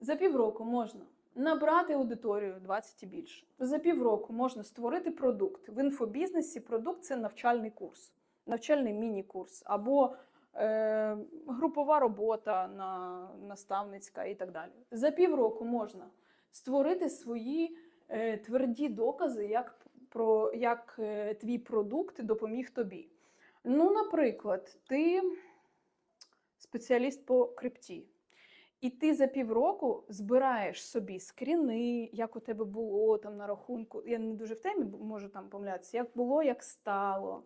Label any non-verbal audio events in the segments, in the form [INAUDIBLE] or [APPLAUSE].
За півроку можна набрати аудиторію 20 і більше. За півроку можна створити продукт. В інфобізнесі продукт це навчальний курс, навчальний міні-курс або е, групова робота на, наставницька і так далі. За півроку можна створити свої е, тверді докази, як, про, як е, твій продукт допоміг тобі. Ну, наприклад, ти спеціаліст по крипті. І ти за півроку збираєш собі скріни, як у тебе було там на рахунку. Я не дуже в темі можу там помилятися, як було, як стало,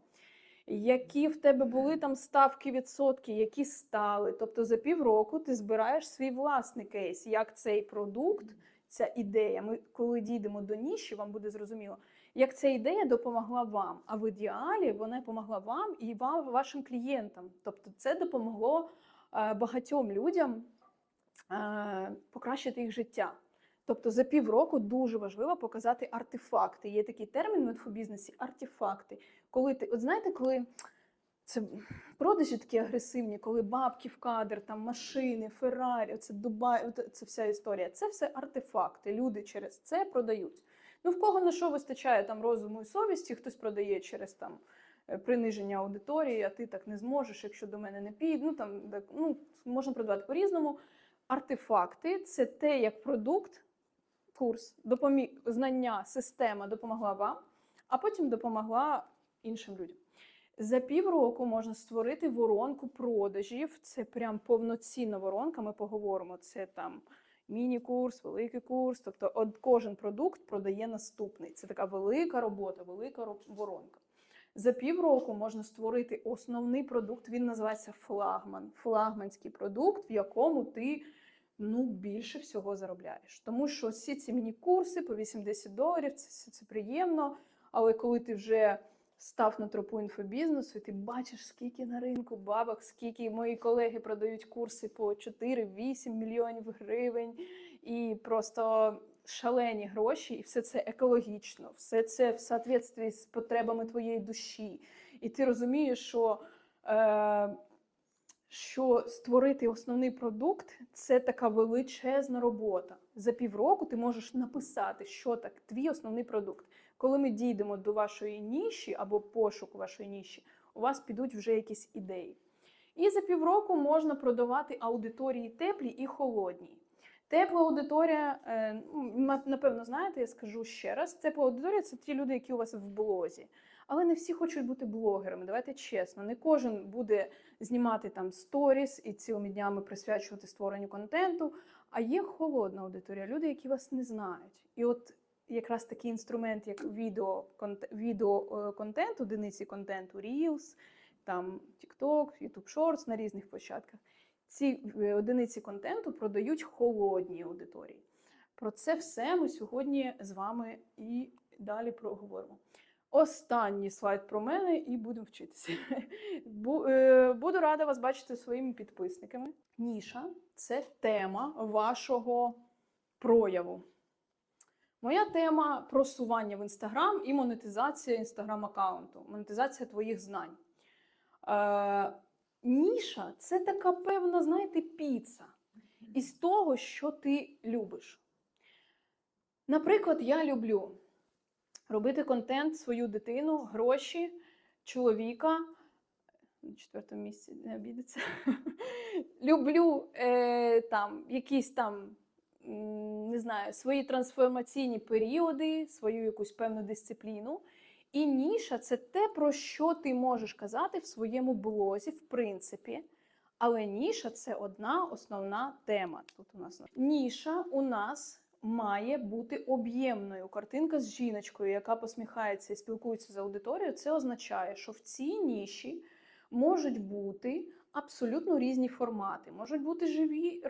які в тебе були там ставки відсотки, які стали. Тобто за півроку ти збираєш свій власний кейс, як цей продукт, ця ідея. Ми, коли дійдемо до ніші, вам буде зрозуміло, як ця ідея допомогла вам. А в ідеалі вона допомогла вам і вам, вашим клієнтам. Тобто, це допомогло е, багатьом людям покращити їх життя. Тобто за півроку дуже важливо показати артефакти. Є такий термін в інфобізнесі артефакти. Коли ти, от знаєте, коли це продажі такі агресивні, коли бабки в кадр, там машини, Феррарі, це Дубай, це вся історія. Це все артефакти. Люди через це продають. Ну в кого на що вистачає там розуму і совісті, хтось продає через там е, приниження аудиторії, а ти так не зможеш, якщо до мене не піде. Ну там так, ну можна продавати по-різному. Артефакти це те, як продукт, курс, допоміг знання, система допомогла вам, а потім допомогла іншим людям. За півроку можна створити воронку продажів. Це прям повноцінна воронка. Ми поговоримо. Це там міні-курс, великий курс. Тобто, от кожен продукт продає наступний. Це така велика робота, велика ро- воронка. За півроку можна створити основний продукт. Він називається флагман. Флагманський продукт, в якому ти ну, більше всього заробляєш. Тому що всі ці міні-курси по 80 доларів, це, це, це приємно. Але коли ти вже став на тропу інфобізнесу, і ти бачиш, скільки на ринку бабок, скільки мої колеги продають курси по 4-8 мільйонів гривень, і просто шалені гроші, і все це екологічно, все це в соответствии з потребами твоєї душі. І ти розумієш, що. Е, що створити основний продукт це така величезна робота. За півроку ти можеш написати, що так, твій основний продукт. Коли ми дійдемо до вашої ніші або пошуку вашої ніші, у вас підуть вже якісь ідеї. І за півроку можна продавати аудиторії теплі і холодні. Тепла аудиторія, е, напевно, знаєте, я скажу ще раз: тепла аудиторія це ті люди, які у вас в блозі. Але не всі хочуть бути блогерами. Давайте чесно, не кожен буде знімати там сторіс і цілими днями присвячувати створенню контенту. А є холодна аудиторія, люди, які вас не знають. І от якраз такий інструмент, як відео, конт, відео е, одиниці контенту, Reels, там TikTok, YouTube Shorts на різних площадках. Ці е, одиниці контенту продають холодні аудиторії. Про це все ми сьогодні з вами і далі проговоримо. Останній слайд про мене і будемо вчитися. [LAUGHS] Е, Буду рада вас бачити своїми підписниками. Ніша це тема вашого прояву. Моя тема просування в інстаграм і монетизація інстаграм-аккаунту, монетизація твоїх знань. Е, ніша це така певна, знаєте, піца із того, що ти любиш. Наприклад, я люблю робити контент, свою дитину, гроші, чоловіка. На четвертому місці не обідеться. [LAUGHS] Люблю е, там якісь там, не знаю, свої трансформаційні періоди, свою якусь певну дисципліну. І ніша це те, про що ти можеш казати в своєму блозі, в принципі. Але ніша це одна основна тема. Тут у нас ніша у нас має бути об'ємною. Картинка з жіночкою, яка посміхається і спілкується з аудиторією, це означає, що в цій ніші можуть бути абсолютно різні формати. Можуть бути живі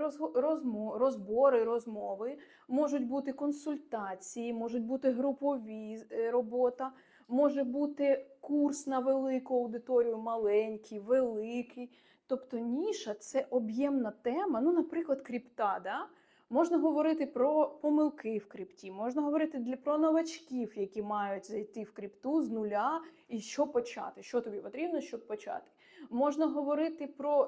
розбори, розмови, можуть бути консультації, можуть бути групові е, робота, може бути курс на велику аудиторію, маленький, великий. Тобто ніша це об'ємна тема. Ну, наприклад, крипта. Да? Можна говорити про помилки в крипті, можна говорити для про новачків, які мають зайти в крипту з нуля і що почати, що тобі потрібно, щоб почати. Можна говорити про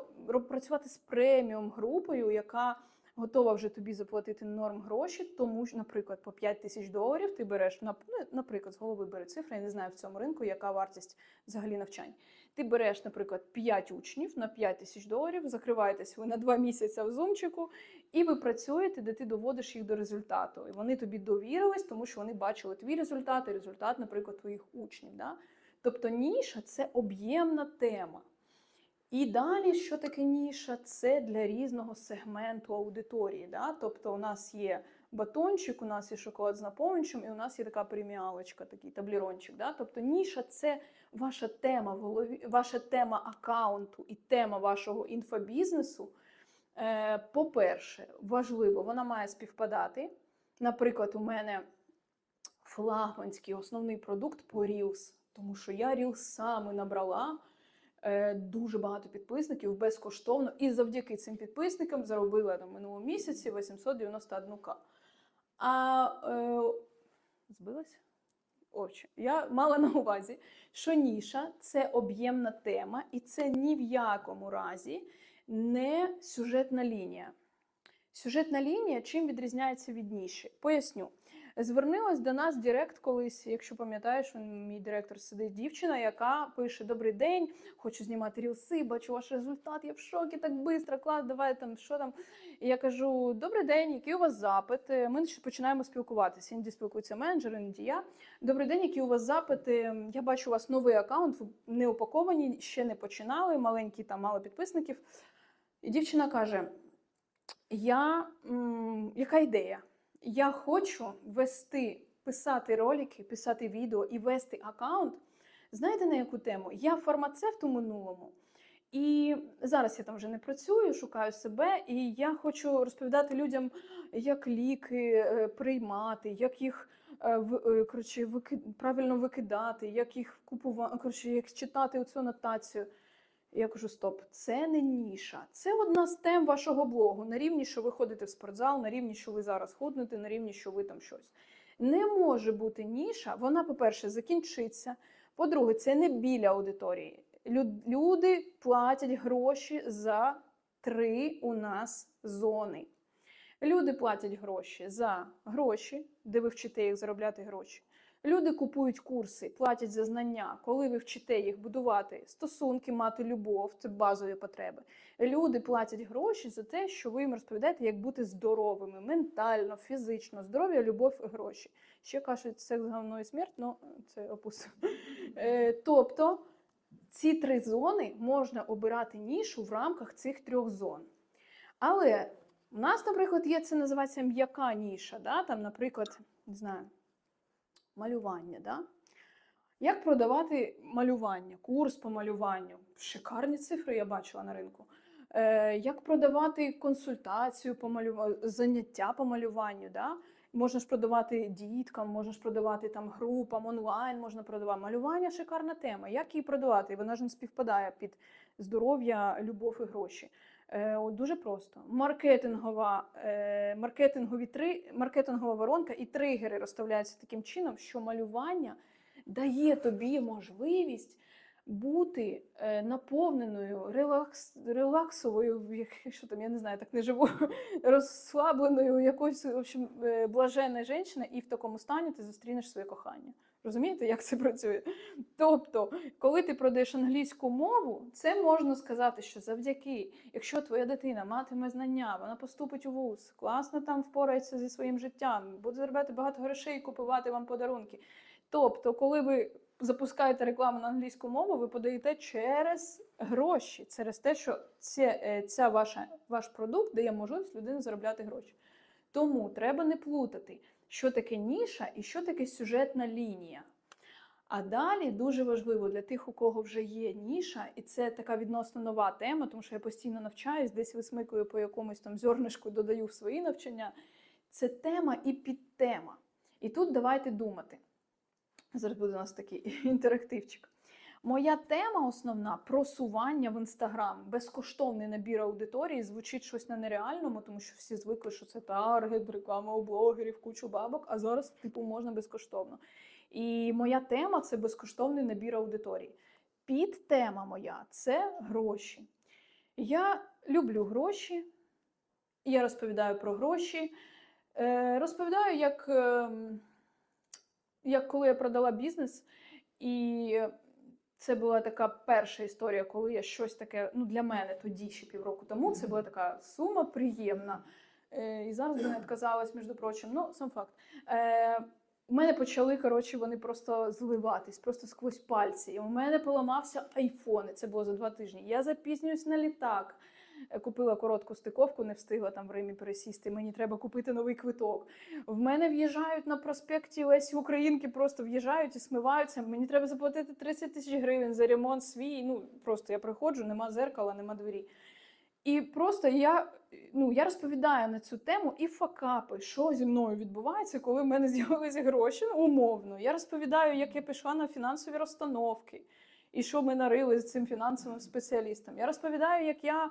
працювати з преміум групою, яка готова вже тобі заплатити норм гроші, тому що, наприклад, по 5 тисяч доларів ти береш, ну, наприклад, з голови бери цифри, я не знаю в цьому ринку, яка вартість взагалі навчань. Ти береш, наприклад, 5 учнів на 5 тисяч доларів, закриваєтесь ви на 2 місяці в зумчику, і ви працюєте, де ти доводиш їх до результату. І вони тобі довірились, тому що вони бачили твій результат і результат, наприклад, твоїх учнів. Да? Тобто ніша це об'ємна тема. І далі, що таке ніша? Це для різного сегменту аудиторії. Да? Тобто, у нас є батончик, у нас є шоколад з наповнювачем, і у нас є така преміалочка, такий таблірончик. Да? Тобто ніша це ваша тема ваша тема аккаунту і тема вашого інфобізнесу. Е, По-перше, важливо, вона має співпадати. Наприклад, у мене флагманський основний продукт по Reels, тому що я Reels саме набрала е, дуже багато підписників безкоштовно, і завдяки цим підписникам заробила на минулому місяці 891к. А е, збилась? Отже, я мала на увазі, що ніша це об'ємна тема, і це ні в якому разі не сюжетна лінія. Сюжетна лінія чим відрізняється від ніші? Поясню. Звернулась до нас Директ колись, якщо пам'ятаєш, мій директор сидить дівчина, яка пише: Добрий день, хочу знімати рілси, бачу ваш результат, я в шокі, так швидко, клас, давай там, що там. І я кажу: Добрий день, який у вас запит? Е, Ми починаємо спілкуватися. Іноді спілкуються менеджер, іноді я. Добрий день, які у вас запити? Я бачу у вас новий аккаунт, не упаковані, ще не починали, маленькі там мало підписників. І дівчина каже: Я м, яка ідея? Я хочу вести, писати ролики, писати відео і вести аккаунт. Знаєте на яку тему? Я фармацевт у минулому. І зараз я там вже не працюю, шукаю себе, і я хочу розповідати людям, як ліки е, приймати, як їх е, е, коротше, правильно викидати, як їх купувати, коротше, як читати оцю нотацію. Я кажу: стоп, це не ніша. Це одна з тем вашого блогу. На рівні, що ви ходите в спортзал, на рівні, що ви зараз худнете, на рівні, що ви там щось. Не може бути ніша. Вона, по-перше, закінчиться. По-друге, це не біля аудиторії. Люди платять гроші за три у нас зони. Люди платять гроші за гроші, де ви вчите їх заробляти гроші. Люди купують курси, платять за знання, коли ви вчите їх будувати стосунки, мати любов, це базові потреби. Люди платять гроші за те, що ви їм розповідаєте, як бути здоровими, ментально, фізично, здоров'я, любов, гроші. Ще кажуть, секс, говно і смерть, ну це опустимо. Е, Тобто ці три зони можна обирати нішу в рамках цих трьох зон. Але у нас, наприклад, є це називається м'яка ніша, да? там, наприклад, не знаю, малювання. Да? Як продавати малювання, курс по малюванню? Шикарні цифри я бачила на ринку. Е, як продавати консультацію по малюванню, заняття по малюванню? Да? Можна ж продавати діткам, можна ж продавати там групам, онлайн можна продавати. Малювання шикарна тема. Як її продавати? Вона ж не співпадає під здоров'я, любов і гроші. Е, дуже просто. Маркетингова, е, маркетингові три, маркетингова воронка і тригери розставляються таким чином, що малювання дає тобі можливість бути е, наповненою, релакс, релаксовою, що там, я не знаю, так не живу, [LAUGHS] розслабленою, якоюсь в общем, е, блаженною жінкою, і в такому стані ти зустрінеш своє кохання. Розумієте, як це працює? Тобто, коли ти продаєш англійську мову, це можна сказати, що завдяки, якщо твоя дитина матиме знання, вона поступить у вуз, класно там впорається зі своїм життям, буде заробляти багато грошей, і купувати вам подарунки. Тобто, коли ви запускаєте рекламу на англійську мову, ви подаєте через гроші, через те, що ця, е, ця ваша, ваш продукт дає можливість людині заробляти гроші. Тому треба не плутати, що таке ніша і що таке сюжетна лінія. А далі дуже важливо для тих, у кого вже є ніша, і це така відносно нова тема, тому що я постійно навчаюсь, десь висмикую по якомусь там зернишку, додаю в свої навчання. Це тема і підтема. І тут давайте думати. Зараз буде у нас такий [LAUGHS] інтерактивчик. Моя тема основна просування в інстаграм, безкоштовний набір аудиторії. Звучить щось на нереальному, тому що всі звикли, що це таргет, реклама у блогерів, кучу бабок, а зараз, типу, можна безкоштовно. І моя тема це безкоштовний набір аудиторії. Підтема моя це гроші. Я люблю гроші, Я розповідаю про гроші. Е, розповідаю, як, ем, як коли я продала бізнес, і це була така перша історія, коли я щось таке, ну для мене тоді, ще півроку тому, це була така сума приємна. Е, і зараз не відказалась, між прочим. Ну, сам факт. Е, у мене почали, коротше, вони просто зливатись, просто сквозь пальці. І у мене поламався айфон, і це було за два тижні. Я запізнююсь на літак. Купила коротку стиковку, не встигла там в Римі пересісти. Мені треба купити новий квиток. В мене в'їжджають на проспекті Лесі Українки, просто в'їжджають і смиваються. Мені треба заплатити 30 тисяч гривень за ремонт свій. Ну просто я приходжу, нема зеркала, нема двері. І просто я, ну, я розповідаю на цю тему і факапи, що зі мною відбувається, коли в мене з'явилися гроші, ну, умовно. Я розповідаю, як я пішла на фінансові розстановки, і що ми нарили з цим фінансовим спеціалістом. Я розповідаю, як я,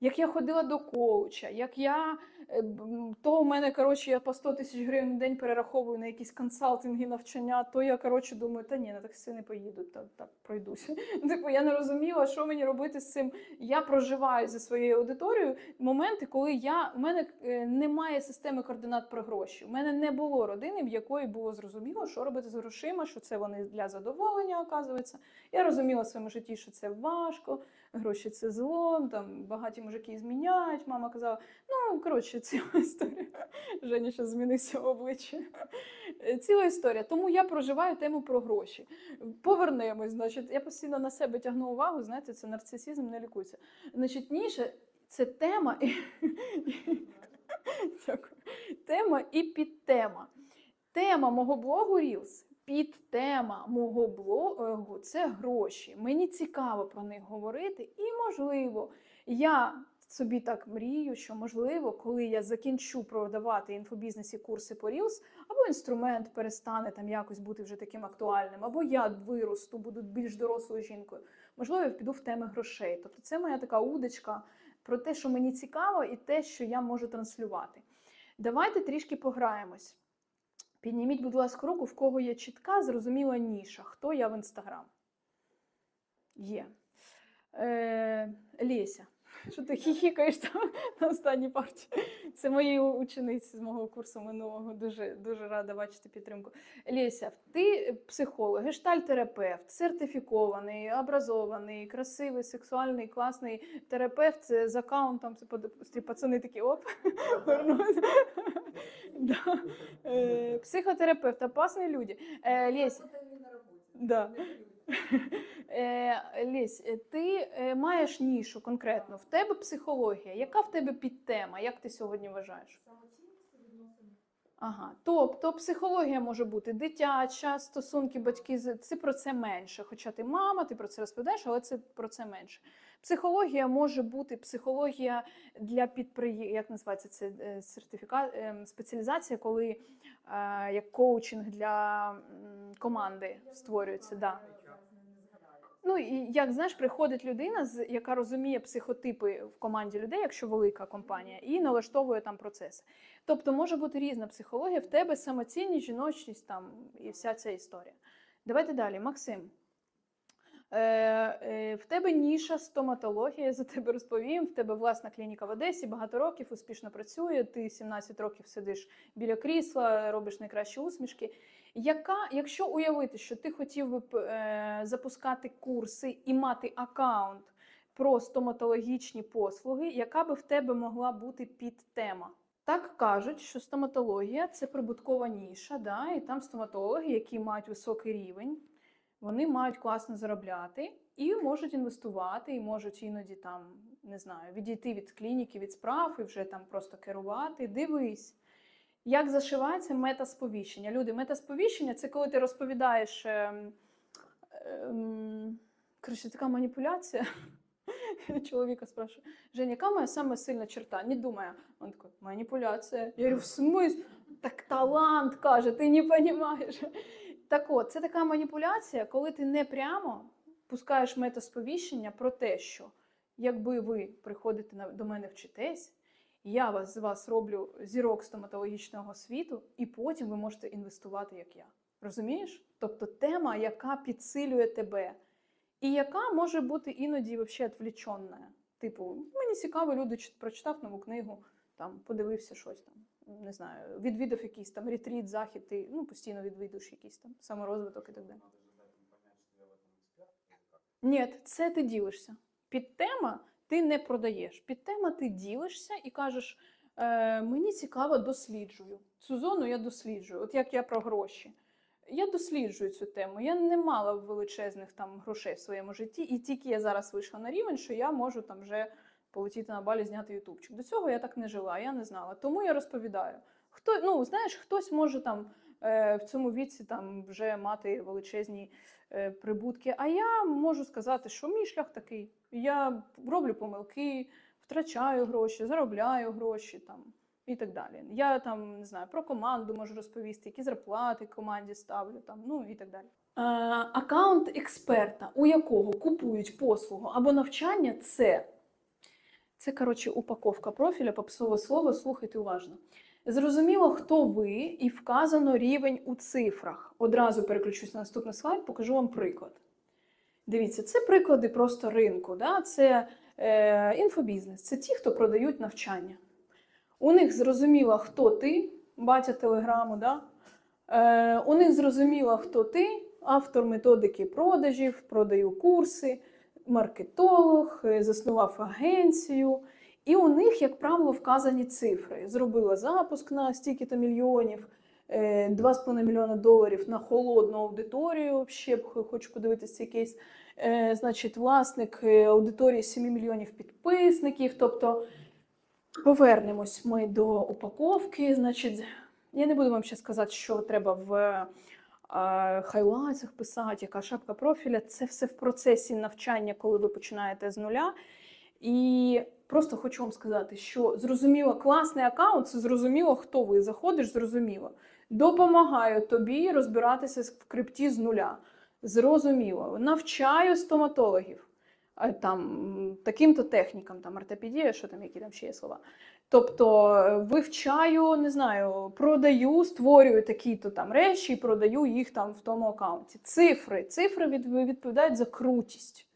як я ходила до коуча, як я е, то у мене коротше, я по 100 тисяч гривень в день перераховую на якісь консалтинги, навчання, то я коротше думаю, та ні, на таксі не поїду, та, та пройдуся. [LAUGHS] Типу, я не розуміла, що мені робити з цим. Я проживаю зі своєю аудиторією моменти, коли я у мене е, немає системи координат про гроші. У мене не було родини, в якої було зрозуміло, що робити з грошима, що це вони для задоволення, оказується. Я розуміла в своєму житті, що це важко, гроші це зло, там багаті мужики зміняють. Мама казала, ну коротше, [LAUGHS] ціла історія. Женя ще змінився в обличчі. Е, Ціла історія. Тому я проживаю тему про гроші. Повернемось. Значить, я постійно на себе тягну увагу. Знаєте, це нарцисизм не лікується. Значить, ніше це тема і. [LAUGHS] Тема і підтема. Тема мого блогу Reels, підтема мого блогу це гроші. Мені цікаво про них говорити, і можливо, я собі так мрію, що можливо, коли я закінчу продавати інфобізнесі курси по Reels, або інструмент перестане там якось бути вже таким актуальним, або я виросту, буду більш дорослою жінкою. Можливо, я піду в теми грошей. Тобто, це моя така удочка про те, що мені цікаво, і те, що я можу транслювати. Давайте трішки пограємось. Підніміть, будь ласка, руку, в кого є чітка, зрозуміла ніша. Хто я в інстаграм? Є. Е, Леся. Що ти хіхікаєш там [LAUGHS] на останній парті? Це мої учениці з мого курсу минулого. Дуже дуже рада бачити підтримку. Леся, ти психолог, гештальтерапевт, сертифікований, образований, красивий, сексуальний, класний терапевт з аккаунтом. Пацани такі оп. [LAUGHS] [LAUGHS] Е, Психотерапевт, опасні люди. Е, Лесь, Да. Е, Лесь, е, ти е, маєш нішу конкретно. В тебе психологія. Яка в тебе підтема? Як ти сьогодні вважаєш? Ага, тобто психологія може бути дитяча, стосунки батьки це про це менше. Хоча ти мама, ти про це розповідаєш, але це про це менше. Психологія може бути психологія для підприємств, як називається це сертифікат, спеціалізація, коли е, як коучинг для команди створюється. Да. Ну і як знаєш, приходить людина, яка розуміє психотипи в команді людей, якщо велика компанія, і налаштовує там процеси. Тобто може бути різна психологія, в тебе самоцінність, жіночність там і вся ця історія. Давайте далі, Максим. Е, е, в тебе ніша стоматологія, я за тебе розповім. В тебе власна клініка в Одесі, багато років успішно працює. Ти 17 років сидиш біля крісла, робиш найкращі усмішки. Яка, якщо уявити, що ти хотів би е, запускати курси і мати аккаунт про стоматологічні послуги, яка би в тебе могла бути підтема? Так кажуть, що стоматологія це прибуткова ніша, да, і там стоматологи, які мають високий рівень, вони мають класно заробляти і можуть інвестувати, і можуть іноді там не знаю, відійти від клініки, від справ і вже там просто керувати. Дивись. Як зашивається метасповіщення? Люди, метасповіщення це коли ти розповідаєш. ем, ем, коротше, така маніпуляція. [LAUGHS] Чоловіка спрашиваю, Женя, яка моя саме сильна черта? Не думає. Він такий, маніпуляція. Я говорю, в смислі? Так талант каже, ти не розумієш. Так от, це така маніпуляція, коли ти не прямо пускаєш метасповіщення про те, що якби ви приходите до мене вчитесь, я вас з вас роблю зірок стоматологічного світу, і потім ви можете інвестувати, як я. Розумієш? Тобто тема, яка підсилює тебе, і яка може бути іноді взагалі відвліченна. Типу, мені цікаво, люди чит- прочитав нову книгу, там подивився щось там. Не знаю, відвідав якийсь там ретріт, захід, ти ну, постійно відвідуєш якийсь там саморозвиток і так далі. Ні, це ти ділишся. Під тема ти не продаєш. Під тема ти ділишся і кажеш: е, мені цікаво, досліджую. Цю зону я досліджую. От як я про гроші. Я досліджую цю тему. Я не мала величезних там грошей в своєму житті, і тільки я зараз вийшла на рівень, що я можу там вже полетіти на балі, зняти ютубчик. До цього я так не жила, я не знала. Тому я розповідаю. Хто, ну, знаєш, хтось може там е, в цьому віці там вже мати величезні е, прибутки. А я можу сказати, що мій шлях такий. Я роблю помилки, втрачаю гроші, заробляю гроші там і так далі. Я там не знаю про команду можу розповісти, які зарплати команді ставлю там, ну і так далі. Е, аккаунт експерта, у якого купують послугу або навчання, це. Це, коротше, упаковка профіля, попсове слово, слухайте уважно. Зрозуміло, хто ви, і вказано рівень у цифрах. Одразу переключусь на наступний слайд, покажу вам приклад. Дивіться, це приклади просто ринку. Да? Це е, інфобізнес, це ті, хто продають навчання. У них зрозуміло, хто ти, батя телеграму. Да? Е, у них зрозуміло, хто ти, автор методики продажів, продаю курси, маркетолог, е, заснував агенцію. І у них, як правило, вказані цифри. Зробила запуск на стільки-то мільйонів, 2,5 мільйона доларів на холодну аудиторію. Ще хочу подивитися цей кейс. Е, Значить, власник е, аудиторії 7 мільйонів підписників. Тобто повернемось ми до упаковки. Значить, я не буду вам ще сказати, що треба в е, хайлайтсах писати, яка шапка профіля. Це все в процесі навчання, коли ви починаєте з нуля. І просто хочу вам сказати, що зрозуміло, класний аккаунт це зрозуміло, хто ви. Заходиш, зрозуміло. Допомагаю тобі розбиратися в крипті з нуля. Зрозуміло. Навчаю стоматологів там, таким-то технікам, там ортопедія, що там, які там ще є слова. Тобто е, вивчаю, не знаю, продаю, створюю такі-то там речі і продаю їх там в тому аккаунті. Цифри. Цифри відповідають за крутість.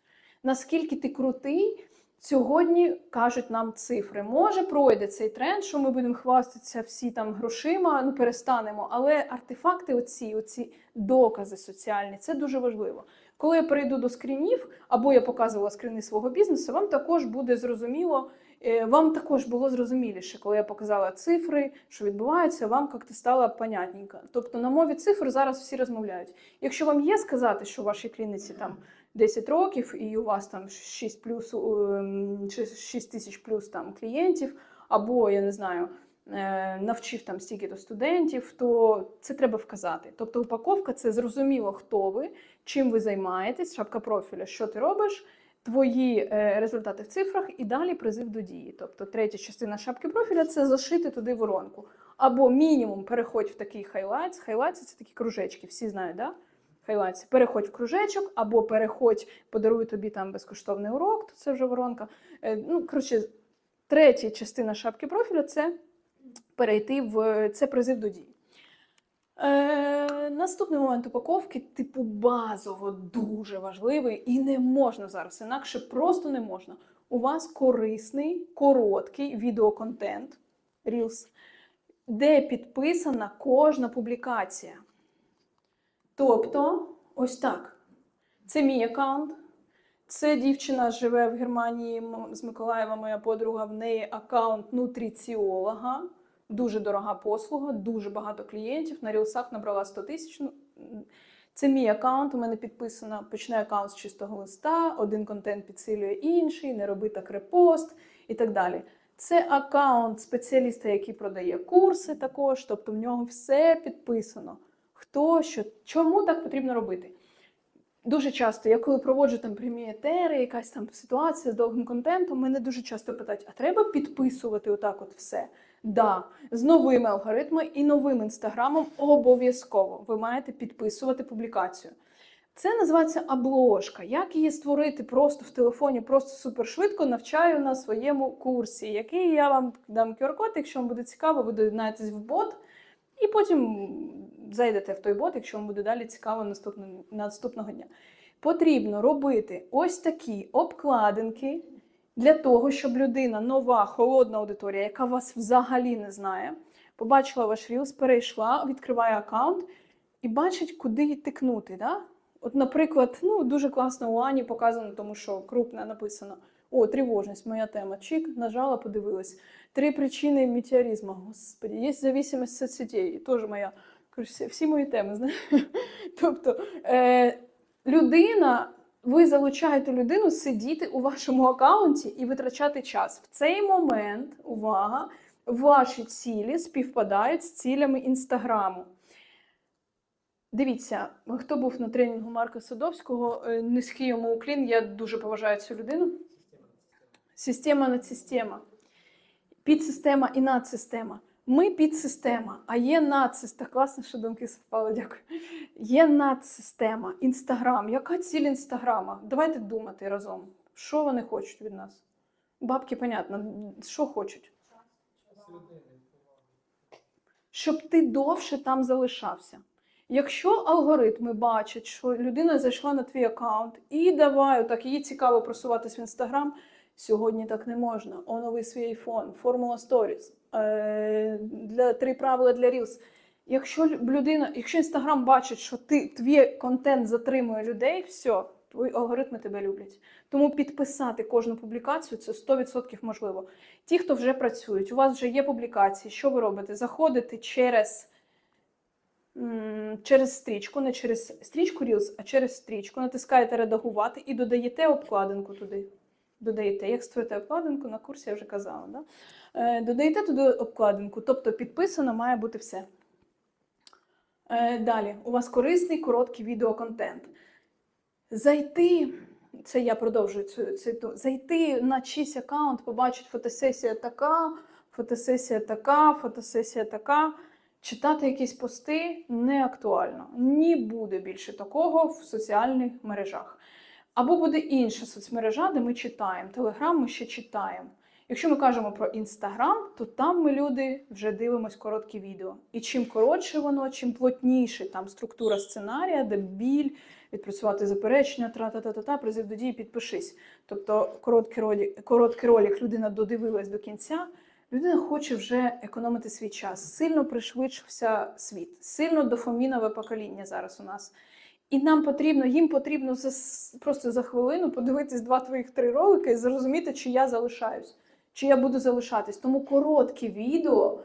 Наскільки ти крутий, Сьогодні кажуть нам цифри. Може, пройде цей тренд, що ми будемо хвастатися всі там грошима, ну перестанемо. Але артефакти, оці, оці докази соціальні, це дуже важливо. Коли я перейду до скрінів, або я показувала скріни свого бізнесу, вам також буде зрозуміло, е, вам також було зрозуміліше, коли я показала цифри, що відбувається, вам як-то стало понятненько. Тобто на мові цифр зараз всі розмовляють. Якщо вам є сказати, що в вашій клініці там 10 років, і у вас там 6 плюс ем, 6 тисяч плюс там клієнтів, або я не знаю, е, навчив там стільки-то студентів, то це треба вказати. Тобто упаковка це зрозуміло, хто ви, чим ви займаєтесь, шапка профіля, що ти робиш. Твої е, результати в цифрах і далі призив до дії. Тобто третя частина шапки профіля це зашити туди воронку. Або мінімум переходь в такий хайлайтс. Хайлайтс це такі кружечки, всі знають, да? Хайлайтс. Переходь в кружечок, або переходь, подарую тобі там безкоштовний урок, то це вже воронка. Е, Ну, коротше, третя частина шапки профіля це перейти в це призив до дії. Е, наступний момент упаковки, типу базово, дуже важливий, і не можна зараз, інакше просто не можна. У вас корисний, короткий відеоконтент, Reels, де підписана кожна публікація. Тобто, ось так. Це мій аккаунт. Це дівчина живе в Германії з Миколаєва, моя подруга. В неї аккаунт нутриціолога. Дуже дорога послуга, дуже багато клієнтів. На рілсах набрала 100 тисяч. Ну, Це мій аккаунт, у мене підписано. Почне аккаунт з чистого листа, один контент підсилює інший, не роби так репост і так далі. Це аккаунт спеціаліста, який продає курси також, тобто в нього все підписано. Хто що, чому так потрібно робити? Дуже часто, я коли проводжу там прямі якась там ситуація з довгим контентом, мене дуже часто питають: а треба підписувати отак от все? Да, з новими алгоритмами і новим інстаграмом обов'язково ви маєте підписувати публікацію. Це називається обложка. Як її створити просто в телефоні, просто супершвидко навчаю на своєму курсі, який я вам дам QR-код, якщо вам буде цікаво, ви доєднаєтесь в бот, і потім зайдете в той бот, якщо вам буде далі цікаво наступного, наступного дня. Потрібно робити ось такі обкладинки Для того, щоб людина, нова, холодна аудиторія, яка вас взагалі не знає, побачила ваш Reels, перейшла, відкриває аккаунт і бачить, куди їй тикнути. Да? От, наприклад, ну, дуже класно у Ані показано, тому що крупне написано. О, тривожність, моя тема. Чик, нажала, подивилась. Три причини метеоризму. Господи, є зависимость соцсетей, теж моя. Коротше, всі- всі мої теми, знаєш. [LAUGHS] Тобто, е, людина, ви залучаєте людину сидіти у вашому аккаунті і витрачати час. В цей момент, увага, ваші цілі співпадають з цілями інстаграму. Дивіться, хто був на тренінгу Марка Садовського, е, низький йому уклін, я дуже поважаю цю людину. Система над система. Підсистема і надсистема. Ми підсистема, а є надсистема. Класно, що думки совпали, дякую. Є надсистема, інстаграм. Яка ціль інстаграма? Давайте думати разом. Що вони хочуть від нас? Бабки, понятно, що хочуть? Щоб ти довше там залишався. Якщо алгоритми бачать, що людина зайшла на твій аккаунт і давай, так їй цікаво просуватись в інстаграм, сьогодні так не можна. Онови свій айфон, формула сторіс, для три правила для Reels. Якщо людина, якщо інстаграм бачить, що ти твій контент затримує людей, все, твої алгоритми тебе люблять. Тому підписати кожну публікацію це 100% можливо. Ті, хто вже працюють, у вас вже є публікації. Що ви робите? Заходите через, через стрічку, не через стрічку Reels, а через стрічку, натискаєте редагувати і додаєте обкладинку туди. Додаєте, як створити обкладинку, на курсі я вже казала. Да? Е, додаєте туди обкладинку, тобто підписано має бути все. Е, далі, у вас корисний короткий відеоконтент. Зайти, це я продовжую цю циту, зайти на чийсь аккаунт, побачить фотосесія така, фотосесія така, фотосесія така. Читати якісь пости не актуально. Ні буде більше такого в соціальних мережах. Або буде інша соцмережа, де ми читаємо. Телеграм ми ще читаємо. Якщо ми кажемо про інстаграм, то там ми люди вже дивимось короткі відео. І чим коротше воно, чим плотніше там структура сценарія, де біль, відпрацювати заперечення, тра-та-та-та-та, призив до дії, підпишись. Тобто короткий ролик, короткий ролик людина додивилась до кінця. Людина хоче вже економити свій час. Сильно пришвидшився світ, сильно дофамінове покоління зараз у нас. І нам потрібно, їм потрібно за, просто за хвилину подивитись два твоїх три ролики і зрозуміти, чи я залишаюсь, чи я буду залишатись. Тому короткі відео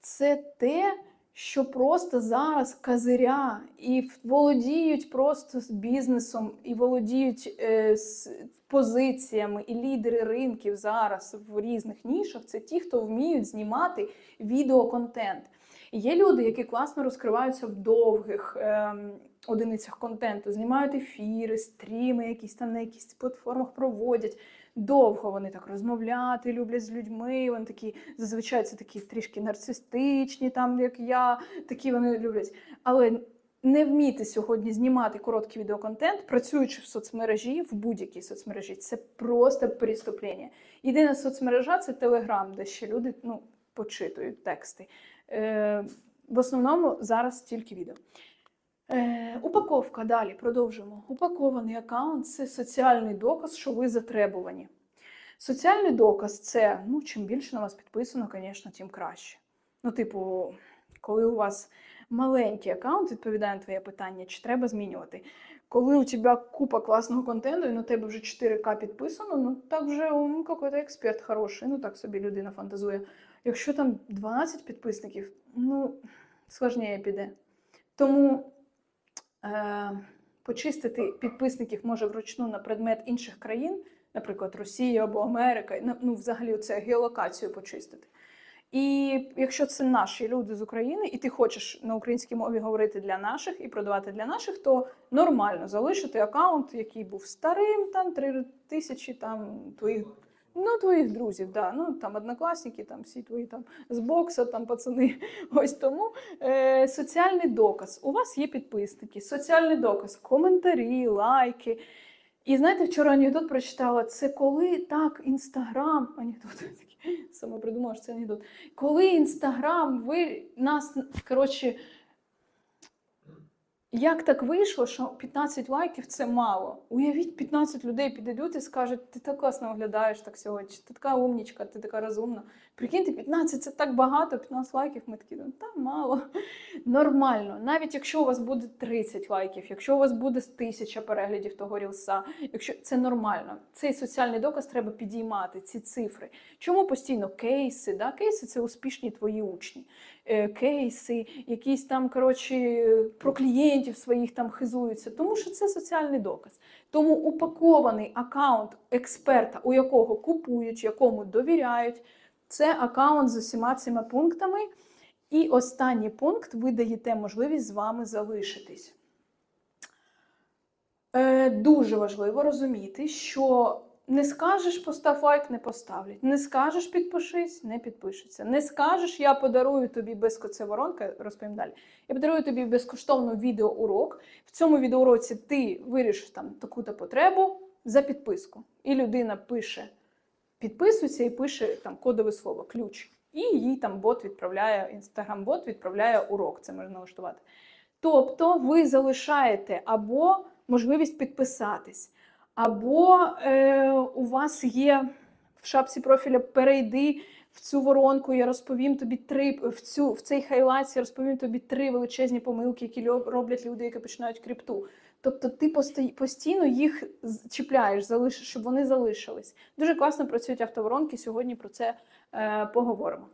це те, що просто зараз казиря і володіють просто бізнесом, і володіють е, з позиціями, і лідери ринків зараз в різних нішах. Це ті, хто вміють знімати відеоконтент. Є люди, які класно розкриваються в довгих ем, одиницях контенту, знімають ефіри, стріми, якісь там на якісь платформах проводять. Довго вони так розмовляти, люблять з людьми. Вони такі зазвичай це такі трішки нарцистичні, там як я, такі вони люблять. Але не вміти сьогодні знімати короткий відеоконтент, працюючи в соцмережі, в будь-якій соцмережі, це просто преступлення. Єдина соцмережа це Телеграм, де ще люди ну, почитують тексти. Е, в основному зараз тільки відео. Е, упаковка далі продовжуємо. Упакований аккаунт це соціальний доказ, що ви затребувані. Соціальний доказ це ну, чим більше на вас підписано, звісно, тим краще. Ну, типу, коли у вас маленький аккаунт, відповідає на твоє питання, чи треба змінювати. Коли у тебе купа класного контенту, і на тебе вже 4К підписано, ну так вже ну, якийсь експерт хороший, ну так собі людина фантазує. Якщо там 12 підписників, ну складніше піде. Тому е, почистити підписників може вручну на предмет інших країн, наприклад, Росія або Америка, ну, взагалі це геолокацію почистити. І якщо це наші люди з України, і ти хочеш на українській мові говорити для наших і продавати для наших, то нормально залишити аккаунт, який був старим, там три тисячі там твоїх. Ну, твоїх друзів, да. Ну там однокласники, там всі твої там з бокса, там пацани. [LAUGHS] Ось тому е, соціальний доказ. У вас є підписники, соціальний доказ, коментарі, лайки. І знаєте, вчора анекдот прочитала. Це коли так інстаграм, анекдот [LAUGHS] такий, сама придумала, що це анекдот. Коли інстаграм, ви нас коротше. Як так вийшло, що 15 лайків це мало? Уявіть, 15 людей підійдуть і скажуть, ти так класно виглядаєш так сьогодні, ти така умнічка, ти така розумна. Прикиньте, 15 це так багато, 15 лайків ми такі, ну та мало. Нормально. Навіть якщо у вас буде 30 лайків, якщо у вас буде 1000 переглядів того рілса, якщо це нормально. Цей соціальний доказ треба підіймати, ці цифри. Чому постійно кейси? Да? Кейси це успішні твої учні. Е, Кейси, якісь там, коротше, про клієнтів своїх там хизуються, тому що це соціальний доказ. Тому упакований аккаунт експерта, у якого купують, якому довіряють, це аккаунт з усіма цими пунктами. І останній пункт ви даєте можливість з вами залишитись. Е, дуже важливо розуміти, що не скажеш постав лайк, не поставлять. Не скажеш підпишись, не підпишеться. Не скажеш, я подарую тобі без це воронка, розповім далі. Я подарую тобі безкоштовно відеоурок. В цьому відеоуроці ти вирішиш там таку-то потребу за підписку. І людина пише, підписується і пише там кодове слово, ключ. І їй там бот відправляє, інстаграм-бот відправляє урок. Це можна налаштувати. Тобто ви залишаєте або можливість підписатись, або е, у вас є в шапці профіля перейди в цю воронку, я розповім тобі три в цю в цей хайлайт, я розповім тобі три величезні помилки, які роблять люди, які починають крипту. Тобто ти постійно їх чіпляєш, щоб вони залишились. Дуже класно працюють автоворонки. Сьогодні про це е, поговоримо.